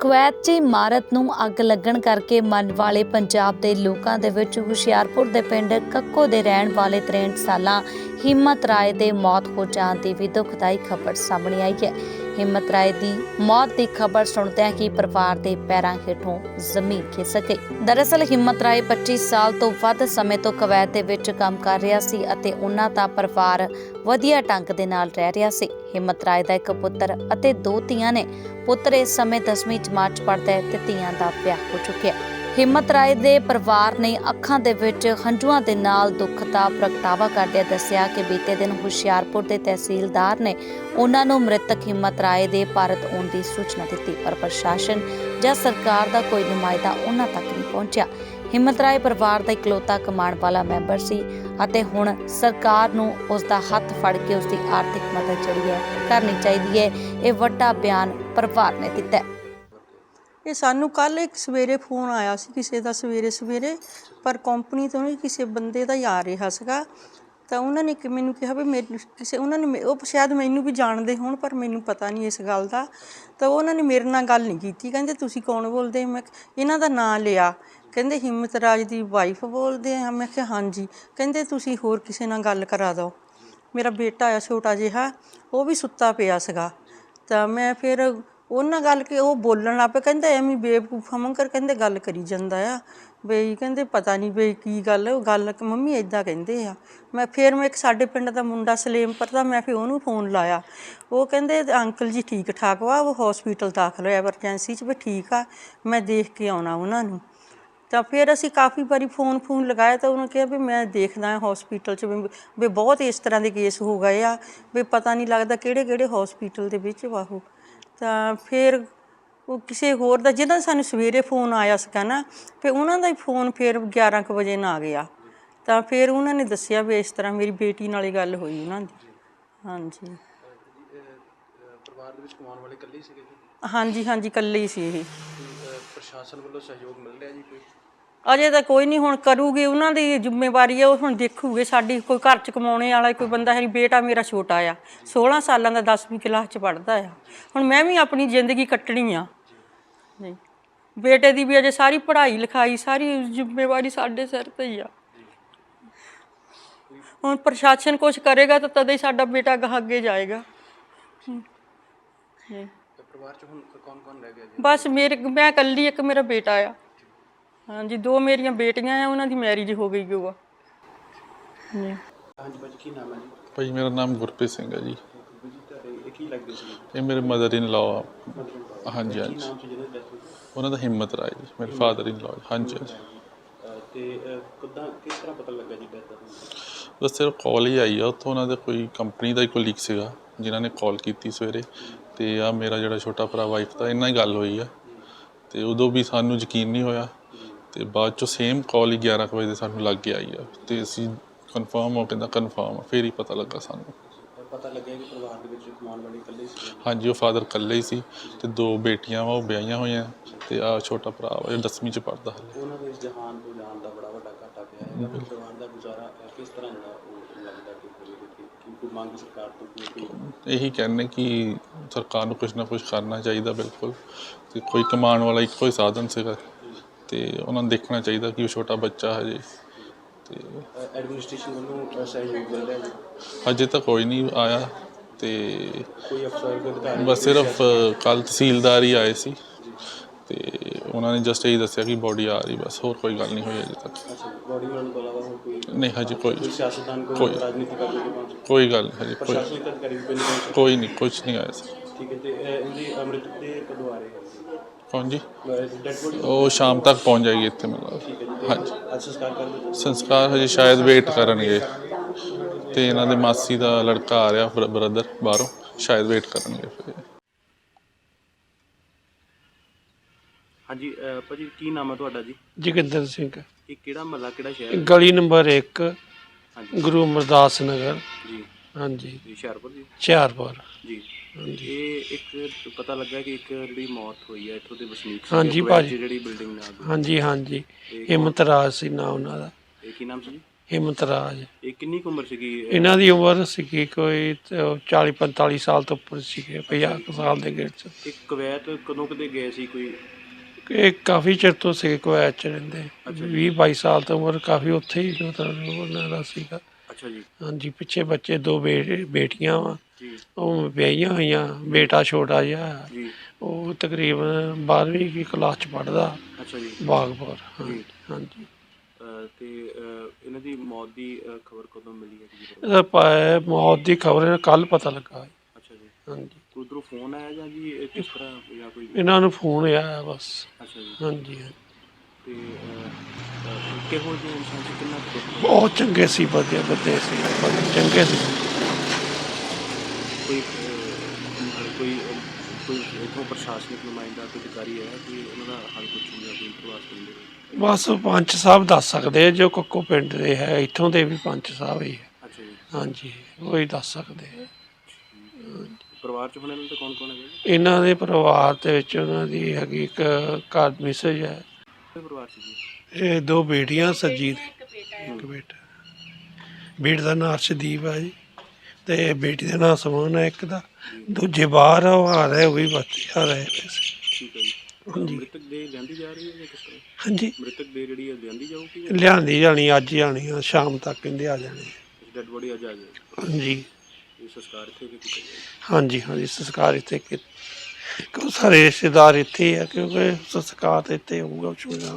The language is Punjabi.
ਕੁਵੈਤ 'ਚ ਇਮਾਰਤ ਨੂੰ ਅੱਗ ਲੱਗਣ ਕਰਕੇ ਮਰਨ ਵਾਲੇ ਪੰਜਾਬ ਦੇ ਲੋਕਾਂ ਦੇ ਵਿੱਚ ਹੁਸ਼ਿਆਰਪੁਰ ਦੇ ਪਿੰਡ ਕੱਕੋ ਦੇ ਰਹਿਣ ਵਾਲੇ 63 ਸਾਲਾਂ ਹਿੰਮਤ ਰਾਏ ਦੇ ਮੌਤ ਹੋ ਜਾਣ ਦੀ ਵੀ ਦੁਖਦਾਈ ਖਬਰ ਸਾਹਮਣੇ ਆਈ ਹੈ। ਹਿੰਮਤ ਰਾਏ ਦੀ ਮੌਤ ਦੀ ਖਬਰ ਸੁਣਦਿਆਂ ਹੀ ਪਰਿਵਾਰ ਦੇ ਪੈਰਾਂ ਹੇਠੋਂ ਜ਼ਮੀਨ ਖਿਸਕ ਗਈ। ਦਰਅਸਲ ਹਿੰਮਤ ਰਾਏ 25 ਸਾਲ ਤੋਂ ਵੱਧ ਸਮੇਂ ਤੋਂ ਕਵੈਤ ਦੇ ਵਿੱਚ ਕੰਮ ਕਰ ਰਿਹਾ ਸੀ ਅਤੇ ਉਹਨਾਂ ਦਾ ਪਰਿਵਾਰ ਵਧੀਆ ਢੰਗ ਦੇ ਨਾਲ ਰਹਿ ਰਿਹਾ ਸੀ। ਹਿੰਮਤ ਰਾਏ ਦਾ ਇੱਕ ਪੁੱਤਰ ਅਤੇ ਦੋ ਧੀਆਂ ਨੇ। ਪੁੱਤਰ ਇਸ ਸਮੇਂ 10ਵੀਂ ਜਮਾਤ 'ਚ ਪੜ੍ਹਦਾ ਹੈ ਤੇ ਧੀਆਂ ਦਾ ਵਿਆਹ ਹੋ ਚੁੱਕਿਆ। ਹਿੰਮਤ ਰਾਏ ਦੇ ਪਰਿਵਾਰ ਨੇ ਅੱਖਾਂ ਦੇ ਵਿੱਚ ਹੰਝੂਆਂ ਦੇ ਨਾਲ ਦੁੱਖ ਦਾ ਪ੍ਰਗਟਾਵਾ ਕਰਦਿਆਂ ਦੱਸਿਆ ਕਿ ਬੀਤੇ ਦਿਨ ਹੁਸ਼ਿਆਰਪੁਰ ਦੇ ਤਹਿਸੀਲਦਾਰ ਨੇ ਉਹਨਾਂ ਨੂੰ ਮ੍ਰਿਤਕ ਹਿੰਮਤ ਰਾਏ ਦੇ ਭਾਰਤ ਆਉਣ ਦੀ ਸੂਚਨਾ ਦਿੱਤੀ, ਪਰ ਪ੍ਰਸ਼ਾਸਨ ਜਾਂ ਸਰਕਾਰ ਦਾ ਕੋਈ ਨੁਮਾਇੰਦਾ ਉਹਨਾਂ ਤੱਕ ਨਹੀਂ ਪਹੁੰਚਿਆ। ਹਿੰਮਤ ਰਾਏ ਪਰਿਵਾਰ ਦਾ ਇਕਲੌਤਾ ਕਮਾਉਣ ਵਾਲਾ ਮੈਂਬਰ ਸੀ ਅਤੇ ਹੁਣ ਸਰਕਾਰ ਨੂੰ ਉਸ ਦਾ ਹੱਥ ਫੜ ਕੇ ਉਸ ਦੀ ਆਰਥਿਕ ਮਦਦ ਜਿਹੜੀ ਹੈ ਕਰਨੀ ਚਾਹੀਦੀ ਹੈ, ਇਹ ਵੱਡਾ ਬਿਆਨ ਪਰਿਵਾਰ ਨੇ ਦਿੱਤਾ ਹੈ। ਇਹ ਸਾਨੂੰ ਕੱਲ ਇੱਕ ਸਵੇਰੇ ਫੋਨ ਆਇਆ ਸੀ ਕਿਸੇ ਦਾ ਸਵੇਰੇ ਸਵੇਰੇ, ਪਰ ਕੰਪਨੀ ਤੋਂ ਨਹੀਂ ਕਿਸੇ ਬੰਦੇ ਦਾ ਹੀ ਆ ਰਿਹਾ ਸੀਗਾ। ਤਾਂ ਉਹਨਾਂ ਨੇ ਕਿ ਮੈਨੂੰ ਕਿਹਾ ਵੀ ਮੇਰੇ ਕਿਸੇ ਉਹਨਾਂ ਨੇ ਮੇ- ਉਹ ਸ਼ਾਇਦ ਮੈਨੂੰ ਵੀ ਜਾਣਦੇ ਹੋਣ, ਪਰ ਮੈਨੂੰ ਪਤਾ ਨਹੀਂ ਇਸ ਗੱਲ ਦਾ। ਤਾਂ ਉਹਨਾਂ ਨੇ ਮੇਰੇ ਨਾਲ ਗੱਲ ਨਹੀਂ ਕੀਤੀ। ਕਹਿੰਦੇ, ਤੁਸੀਂ ਕੌਣ ਬੋਲਦੇ? ਮੈਂ ਇਹਨਾਂ ਦਾ ਨਾਂ ਲਿਆ। ਕਹਿੰਦੇ ਹਿੰਮਤ ਰਾਜ ਦੀ ਵਾਈਫ ਬੋਲਦੇ ਆ। ਮੈਂ ਕਿਹਾ, ਹਾਂਜੀ। ਕਹਿੰਦੇ, ਤੁਸੀਂ ਹੋਰ ਕਿਸੇ ਨਾਲ ਗੱਲ ਕਰਾ ਦਿਓ। ਮੇਰਾ ਬੇਟਾ ਆ ਛੋਟਾ ਜਿਹਾ, ਉਹ ਵੀ ਸੁੱਤਾ ਪਿਆ ਸੀਗਾ। ਤਾਂ ਮੈਂ ਫਿਰ ਉਹਨਾਂ ਗੱਲ ਕਿ ਉਹ ਬੋਲਣ ਲੱਗ ਪਏ, ਕਹਿੰਦੇ ਐਵੇਂ ਬੇਵਕੂਫਾ ਮੰਗਰ ਕਹਿੰਦੇ ਗੱਲ ਕਰੀ ਜਾਂਦਾ ਆ। ਬਈ ਕਹਿੰਦੇ ਪਤਾ ਨਹੀਂ ਬਈ ਕੀ ਗੱਲ ਉਹ ਗੱਲ ਕਿ ਮੰਮੀ ਇਦਾਂ ਕਹਿੰਦੇ ਆ। ਮੈਂ ਫਿਰ ਮੈਂ ਇੱਕ ਸਾਡੇ ਪਿੰਡ ਦਾ ਮੁੰਡਾ ਸਲੇਮਪੁਰ ਦਾ, ਮੈਂ ਫਿਰ ਉਹਨੂੰ ਫੋਨ ਲਾਇਆ। ਉਹ ਕਹਿੰਦੇ ਅੰਕਲ ਜੀ ਠੀਕ ਠਾਕ ਵਾ, ਉਹ ਹਸਪੀਟਲ ਦਾਖਲ ਹੋਇਆ ਐਮਰਜੈਂਸੀ 'ਚ ਵੀ ਠੀਕ ਆ, ਮੈਂ ਦੇਖ ਕੇ ਆਉਣਾ ਉਹਨਾਂ ਨੂੰ। ਤਾਂ ਫਿਰ ਅਸੀਂ ਕਾਫੀ ਵਾਰੀ ਫੋਨ ਫੋਨ ਲਗਾਇਆ ਤਾਂ ਉਹਨੇ ਕਿਹਾ ਵੀ ਮੈਂ ਦੇਖਦਾ ਹਾਂ ਹਸਪੀਟਲ 'ਚ ਵੀ ਬਹੁਤ ਇਸ ਤਰ੍ਹਾਂ ਦੇ ਕੇਸ ਹੋ ਗਏ ਆ, ਵੀ ਪਤਾ ਨਹੀਂ ਲੱਗਦਾ ਕਿਹੜੇ ਕਿਹੜੇ ਹਸਪੀਟਲ ਦੇ ਵਿੱਚ ਵਾ ਉਹ। ਤਾਂ ਫਿਰ ਉਹ ਕਿਸੇ ਹੋਰ ਦਾ ਜਿਹਦਾ ਸਾਨੂੰ ਸਵੇਰੇ ਫੋਨ ਆਇਆ ਸੀਗਾ ਨਾ ਫਿਰ ਉਹਨਾਂ ਦਾ ਹੀ ਫੋਨ ਫਿਰ 11 ਕੁ ਵਜੇ ਨਾ ਆ ਗਿਆ। ਤਾਂ ਫਿਰ ਉਹਨਾਂ ਨੇ ਦੱਸਿਆ ਵੀ ਇਸ ਤਰ੍ਹਾਂ ਮੇਰੀ ਬੇਟੀ ਨਾਲ ਹੀ ਗੱਲ ਹੋਈ ਉਹਨਾਂ ਦੀ। ਹਾਂਜੀ। ਪਰਿਵਾਰ ਦੇ ਵਿੱਚ ਕਮਾਉਣ ਵਾਲੇ ਇਕੱਲੇ ਹੀ ਸੀਗੇ ਜੀ? ਹਾਂਜੀ ਹਾਂਜੀ ਇਕੱਲੇ ਹੀ ਸੀ ਇਹ। ਅਹ, ਪ੍ਰਸ਼ਾਸਨ ਵੱਲੋਂ ਸਹਿਯੋਗ ਮਿਲ ਰਿਹਾ ਜੀ ਕੋਈ? ਅਜੇ ਤਾਂ ਕੋਈ ਨਹੀਂ ਹੁਣ ਕਰੂਗੇ ਉਹਨਾਂ ਦੀ ਜ਼ਿੰਮੇਵਾਰੀ ਹੈ ਉਹ ਹੁਣ ਦੇਖੂਗੇ ਸਾਡੀ ਕੋਈ ਘਰ ਚ ਕਮਾਉਣੇ ਵਾਲਾ ਕੋਈ ਬੰਦਾ ਹੈ ਨਹੀਂ ਬੇਟਾ ਮੇਰਾ ਛੋਟਾ ਆ 16 ਸਾਲਾਂ ਦਾ 10ਵੀਂ ਕਲਾਸ ਚ ਪੜਦਾ ਆ। ਹੁਣ ਮੈਂ ਵੀ ਆਪਣੀ ਜ਼ਿੰਦਗੀ ਕੱਟਣੀ ਆ। ਨਹੀਂ ਬੇਟੇ ਦੀ ਵੀ ਅਜੇ ਸਾਰੀ ਪੜ੍ਹਾਈ ਲਿਖਾਈ ਸਾਰੀ ਜ਼ਿੰਮੇਵਾਰੀ ਸਾਡੇ ਸਿਰ ਤੇ ਹੀ ਆ। ਹੁਣ ਪ੍ਰਸ਼ਾਸਨ ਕੁਝ ਕਰੇਗਾ ਤਾਂ ਤਦੇ ਹੀ ਸਾਡਾ ਬੇਟਾ ਅੱਗੇ ਜਾਏਗਾ। ਹਮ। ਨਹੀਂ। ਤੇ ਪਰਿਵਾਰ ਚ ਹੁਣ ਕੌਣ ਕੌਣ ਰਹਿ ਗਿਆ ਜੀ? ਬਸ ਮੇਰੇ ਮੈਂ ਇਕੱਲੀ ਇੱਕ ਮੇਰਾ ਬੇਟਾ ਆ। ਹਾਂਜੀ ਦੋ ਮੇਰੀਆਂ ਬੇਟੀਆਂ ਆ ਉਹਨਾਂ ਦੀ ਮੈਰਿਜ ਹੋ ਗਈ ਹੋਆ ਜੀ ਹਾਂਜੀ ਭਾਜੀ ਕੀ ਨਾਮ ਹੈ ਜੀ? ਭਾਈ ਮੇਰਾ ਨਾਮ ਗੁਰਪ੍ਰੀਤ ਸਿੰਘ ਹੈ ਜੀ। ਜੀ ਤੁਹਾਡੇ ਇਹ ਕੀ ਲੱਗਦੇ ਸੀ? ਇਹ ਮੇਰੇ ਮਦਰ ਇਨ ਲਾਅ ਆ। ਹਾਂਜੀ ਹਾਂਜੀ। ਨਾਮ ਸੀ ਜਿਹਦੇ ਡੈਥ ਹੋਈ? ਉਹਨਾਂ ਦਾ ਹਿੰਮਤ ਰਾਏ ਜੀ ਮੇਰੇ ਫਾਦਰ ਇਨ ਲਾਅ ਹਾਂਜੀ ਹਾਂਜੀ। ਅਹ, ਤੇ ਅਹ, ਕਿੱਦਾਂ ਕਿਸ ਤਰ੍ਹਾਂ ਪਤਾ ਲੱਗਾ ਜੀ ਡੈਥ ਦਾ ਬਸ ਸਿਰਫ ਕਾਲ ਹੀ ਆਈ ਆ ਉੱਥੋਂ ਉਹਨਾਂ ਦੇ ਕੋਈ ਕੰਪਨੀ ਦਾ ਹੀ ਕੋਈ ਲੀਕ ਸੀਗਾ ਜਿਨ੍ਹਾਂ ਨੇ ਕਾਲ ਕੀਤੀ ਸਵੇਰੇ। ਤੇ ਆ ਮੇਰਾ ਜਿਹੜਾ ਛੋਟਾ ਭਰਾ ਵਾਈਫ ਦਾ ਇੰਨਾ ਹੀ ਗੱਲ ਹੋਈ ਆ। ਤੇ ਉਦੋਂ ਵੀ ਸਾਨੂੰ ਯਕੀਨ ਨਹੀਂ ਹੋਇਆ। ਤੇ ਬਾਅਦ ਚੋਂ ਸੇਮ ਕਾਲ ਹੀ 11 ਕੁ ਵਜੇ ਸਾਨੂੰ ਲੱਗ ਕੇ ਆਈ ਆ ਤੇ ਅਸੀਂ ਕਨਫਰਮ ਹੋ ਕਹਿੰਦਾ ਕਨਫਰਮ ਫੇਰ ਹੀ ਪਤਾ ਲੱਗਾ ਸਾਨੂੰ। ਪਤਾ ਲੱਗਿਆ ਕਿ ਪਰਿਵਾਰ ਦੇ ਵਿੱਚ ਕਮਾਉਣ ਵਾਲੇ ਇਕੱਲੇ ਹੀ ਸੀਗੇ ਹਾਂਜੀ ਉਹ ਫਾਦਰ ਇਕੱਲੇ ਹੀ ਸੀ ਤੇ ਦੋ ਬੇਟੀਆਂ ਵਾ ਉਹ ਵਿਆਹੀਆਂ ਹੋਈਆਂ ਤੇ ਆ ਛੋਟਾ ਭਰਾ ਵਾ ਜੋ 10ਵੀਂ ਚ ਪੜਦਾ ਹਾਲੇ। ਉਹਨਾਂ ਦੇ ਇਸ ਜਹਾਨ ਤੋਂ ਜਾਣ ਦਾ ਬੜਾ ਵੱਡਾ ਘਾਟਾ ਪਿਆ ਹੈ। ਫਿਰ ਪਰਿਵਾਰ ਦਾ ਗੁਜ਼ਾਰਾ ਕਿਸ ਤਰ੍ਹਾਂ ਜਿਹੜਾ ਉਹ ਲੱਗਦਾ ਕਿ ਕਿ ਕਿ ਕੋਈ ਮੰਗ ਸਰਕਾਰ ਤੋਂ ਕੋਈ ਇਹੀ ਕਹਿੰਦੇ ਕਿ ਸਰਕਾਰ ਨੂੰ ਕੁਝ ਨਾ ਕੁਝ ਕਰਨਾ ਚਾਹੀਦਾ ਬਿਲਕੁਲ ਤੇ ਕੋਈ ਕਮਾਉਣ ਵਾਲਾ ਇੱਕੋ ਹੀ ਸਾਧਨ ਸੀਗਾ। ਤੇ ਉਹਨਾਂ ਨੂੰ ਦੇਖਣਾ ਚਾਹੀਦਾ ਕਿ ਉਹ ਛੋਟਾ ਬੱਚਾ ਹਜੇ ਤੇ ਐਡਮਿਨਿਸਟ੍ਰੇਸ਼ਨ ਵੱਲੋਂ ਸਹਿਯੋਗ ਮਿਲ ਰਿਹਾ ਜੀ? ਹਜੇ ਤੱਕ ਕੋਈ ਨਹੀਂ ਆਇਆ ਤੇ ਕੋਈ ਅਫਸਰ ਕੋਈ ਬਸ ਸਿਰਫ ਕੱਲ ਤਹਿਸੀਲਦਾਰ ਹੀ ਆਏ ਸੀ ਤੇ ਉਹਨਾਂ ਨੇ ਜਸਟ ਇਹ ਦੱਸਿਆ ਕਿ ਬੋਡੀ ਆ ਰਹੀ ਬਸ ਹੋਰ ਕੋਈ ਗੱਲ ਨਹੀਂ ਹੋਈ ਅਜੇ ਤੱਕ। ਬੋਡੀ ਹੋਰ ਕੋਈ ਨਹੀਂ ਹਜੇ ਕੋਈ ਕੋਈ ਸਿਆਸਤਦਾਨ ਕੋਈ ਰਾਜਨੀਤਿਕ ਗੱਲ ਹਜੇ ਕੋਈ ਪ੍ਰਸ਼ਾਸਨਿਕ ਅਧਿਕਾਰੀ ਵੀ ਕੋਈ ਨਹੀਂ ਕੋਈ ਨਹੀਂ ਕੁਝ ਨਹੀਂ ਆਇਆ ਸੀ। ਠੀਕ ਹੈ ਤੇ ਇਹਦੀ ਅੰਮ੍ਰਿਤ ਦੇ ਕਦੋਂ ਆ ਰਹੇ ਹੈ? ਕੌਣ ਜੀ ਡੈਡ ਬੋਡੀ ਉਹ ਸ਼ਾਮ ਤੱਕ ਪਹੁੰਚ ਜਾਏਗੀ ਇੱਥੇ ਤੇ ਹਾਂਜੀ। ਅੱਜ ਸੰਸਕਾਰ ਕਰ ਦਿੱਤਾ ਸੰਸਕਾਰ ਹਜੇ ਸ਼ਾਇਦ ਵੇਟ ਕਰਨਗੇ। ਤੇ ਇਹਨਾਂ ਦੇ ਮਾਸੀ ਦਾ ਲੜਕਾ ਆ ਰਿਹਾ ਬ੍ਰਦਰ ਬਾਹਰੋਂ। ਸ਼ਾਇਦ ਵੇਟ ਕਰਨਗੇ ਫਿਰ। ਹਾਂਜੀ ਅਹ, ਭਾਜੀ ਕੀ ਨਾਮ ਹੈ ਤੁਹਾਡਾ ਜੀ? ਜੋਗਿੰਦਰ ਸਿੰਘ। ਇਹ ਕਿਹੜਾ ਮਹੱਲਾ ਕਿਹੜਾ ਸ਼ਹਿਰ ਹੈ? ਗਲੀ ਨੰਬਰ 1 ਹਾਂਜੀ। ਗੁਰੂ ਅਮਰਦਾਸ ਨਗਰ। ਜੀ। ਹਾਂਜੀ। ਹੁਸ਼ਿਆਰਪੁਰ ਜੀ? ਹੁਸ਼ਿਆਰਪੁਰ। ਜੀ। ਹਾਂਜੀ। ਇਹ ਇੱਕ ਪਤਾ ਲੱਗਾ ਕਿ ਇੱਕ ਜਿਹੜੀ ਮੌਤ ਹੋਈ ਹੈ ਇੱਥੋਂ ਦੇ ਵਸਨੀਕ ਸੀਗੇ, ਹਾਂਜੀ ਭਾਜੀ। ਜਿਹੜੀ ਬਿਲਡਿੰਗ ਨਾਲ ਹਾਂਜੀ ਹਾਂਜੀ। ਹਿੰਮਤ ਰਾਜ ਸੀ ਨਾਮ ਉਹਨਾਂ ਦਾ। ਇਹ ਕੀ ਨਾਮ ਸੀ ਜੀ? ਹਿੰਮਤ ਰਾਜ ਇਹ ਕਿੰਨੀ ਕੁ ਉਮਰ ਸੀਗੀ? ਇਹਨਾਂ ਦੀ ਉਮਰ ਸੀਗੀ ਕੋਈ 40 45 ਸਾਲ ਤੋਂ ਉੱਪਰ ਸੀਗੇ 50 ਕੁ ਸਾਲ ਦੇ ਗੇੜ ਚ ਇਹ ਕਵੈਤ ਕਦੋਂ ਕਦੇ ਗਏ ਸੀ ਕੋਈ? ਇਹ ਕਾਫੀ ਚਿਰ ਤੋਂ ਸੀ ਕੁਵੈਤ ਚ ਰਹਿੰਦੇ। 20 22 ਸਾਲ ਤੋਂ ਉਮਰ ਕਾਫੀ ਉੱਥੇ ਹੀ ਮਤਲਬ ਉਹਨਾਂ ਦਾ ਸੀਗਾ। ਅੱਛਾ ਜੀ। ਹਾਂਜੀ ਪਿੱਛੇ ਬੱਚੇ ਦੋ ਬੇ- ਬੇਟੀਆਂ ਵਾ। ਜੀ। ਉਹ ਵਿਆਹੀਆਂ ਹੋਈਆਂ ਬੇਟਾ ਛੋਟਾ ਜਿਹਾ। ਜੀ। ਉਹ ਤਕਰੀਬਨ 12ਵੀਂ ਦੀ ਕਲਾਸ ਚ ਪੜਦਾ ਅੱਛਾ ਜੀ। ਬਾਗਪੁਰ। ਹਾਂਜੀ ਹਾਂਜੀ। ਅਹ, ਤੇ ਅਹ, ਇਹਨਾਂ ਦੀ ਮੌਤ ਦੀ ਖਬਰ ਕਦੋਂ ਮਿਲੀ ਹੈ ਜੀ? ਇਹਦਾ ਪਾ- ਮੌਤ ਦੀ ਖਬਰ ਕੱਲ ਪਤਾ ਲੱਗਾ ਹੈ। ਅੱਛਾ ਜੀ। ਹਾਂਜੀ। ਕੋਈ ਉਧਰੋਂ ਫੋਨ ਆਇਆ ਜਾਂ ਜੀ ਇਹ ਕਿਸ ਤਰ੍ਹਾਂ ਜਾਂ ਕੋਈ ਇਹਨਾਂ ਨੂੰ ਫੋਨ ਆਇਆ ਬਸ। ਅੱਛਾ ਜੀ। ਹਾਂਜੀ। ਤੇ ਅਹ, ਅਹ, ਕਿਹੋ ਜਿਹੇ ਇਨਸਾਨ ਸੀ ਕਿੰਨਾ ਕੁ ਦੁੱਖ ਬਹੁਤ ਚੰਗੇ ਸੀ ਵਧੀਆ ਬੰਦੇ ਸੀ ਬੜੇ ਚੰਗੇ ਸੀ। ਕੋਈ ਅਹ, ਕੋਈ ਅਹ, ਕੋਈ ਇਥੋਂ ਪ੍ਰਸ਼ਾਸਨਿਕ ਨੁਮਾਇੰਦਾ ਕੋਈ ਅਧਿਕਾਰੀ ਹੈ ਕੋਈ ਉਹਨਾਂ ਦਾ ਹੱਲ ਪੁੱਛੂ ਜਾਂ ਕੋਈ ਪ੍ਰਵਾਸ ਕਰਦੇ ਬਸ ਪੰਚ ਸਾਹਿਬ ਦੱਸ ਸਕਦੇ ਆ, ਜੋ ਕੱਕੋ ਪਿੰਡ ਦੇ ਹੈ ਇੱਥੋਂ ਦੇ ਵੀ ਪੰਚ ਸਾਹਿਬ ਹੀ ਹੈ। ਅੱਛਾ ਜੀ। ਹਾਂਜੀ ਉਹ ਹੀ ਦੱਸ ਸਕਦੇ ਆ। ਪਰਿਵਾਰ ਚ ਹੁਣ ਇਹਨਾਂ ਦਾ ਕੌਣ ਕੌਣ ਹੈ ਜੀ ਇਹਨਾਂ ਦੇ ਪਰਿਵਾਰ ਦੇ ਵਿੱਚ ਉਹਨਾਂ ਦੀ ਹੈਗੀ ਇੱਕ ਘਰ ਮਿਸਜ ਹੈ। ਕਿਹੜੇ ਪਰਿਵਾਰ ਚ ਜੀ? ਇਹ ਦੋ ਬੇਟੀਆਂ ਸਰਜੀਤ ਇੱਕ ਬੇਟਾ ਬੇਟੇ। ਦਾ ਨਾਂ ਅਰਸ਼ਦੀਪ ਹੈ ਜੀ ਤੇ ਬੇਟੀ ਦਾ ਨਾਂ ਸਮਨ ਹੈ ਇੱਕ ਦਾ। ਦੂਜੇ ਬਾਹਰ ਆ, ਉਹ ਆ ਰਹੇ ਉਹ ਵੀ ਬੱਚੇ ਆ ਰਹੇ ਨੇ। ਠੀਕ ਹੈ ਜੀ। ਹਾਂਜੀ। ਮ੍ਰਿਤਕ ਦੇ ਲਿਆਂਦੀ ਜਾ ਰਹੀ ਹੈ ਜਾਂ ਕਿਸ ਤਰ੍ਹਾਂ? ਹਾਂਜੀ। ਮ੍ਰਿਤਕ ਦੇ ਜਿਹੜੀ ਹੈ ਲਿਆਂਦੀ ਜਾਊਗੀ ਜਾਂ? ਲਿਆਂਦੀ ਜਾਣੀ ਅੱਜ ਹੀ ਆਣੀ ਆ ਸ਼ਾਮ ਤੱਕ ਕਹਿੰਦੇ ਆ ਜਾਣੀ। ਡੈਡ ਬੋਡੀ ਅੱਜ ਆ ਜਾਏ ਹਾਂਜੀ। ਇਹ ਸੰਸਕਾਰ ਇੱਥੇ ਵੀ ਕੀਤਾ ਜਾਏਗਾ ਹਾਂਜੀ ਹਾਂਜੀ ਸੰਸਕਾਰ ਇੱਥੇ ਕਿ ਕਿਉਂ ਸਾਰੇ ਰਿਸ਼ਤੇਦਾਰ ਇੱਥੇ ਆ? ਕਿਉਂਕਿ ਸੰਸਕਾਰ ਤਾਂ ਇੱਥੇ ਹੋਊਗਾ ਸ਼ੁਰੂ ਦਾ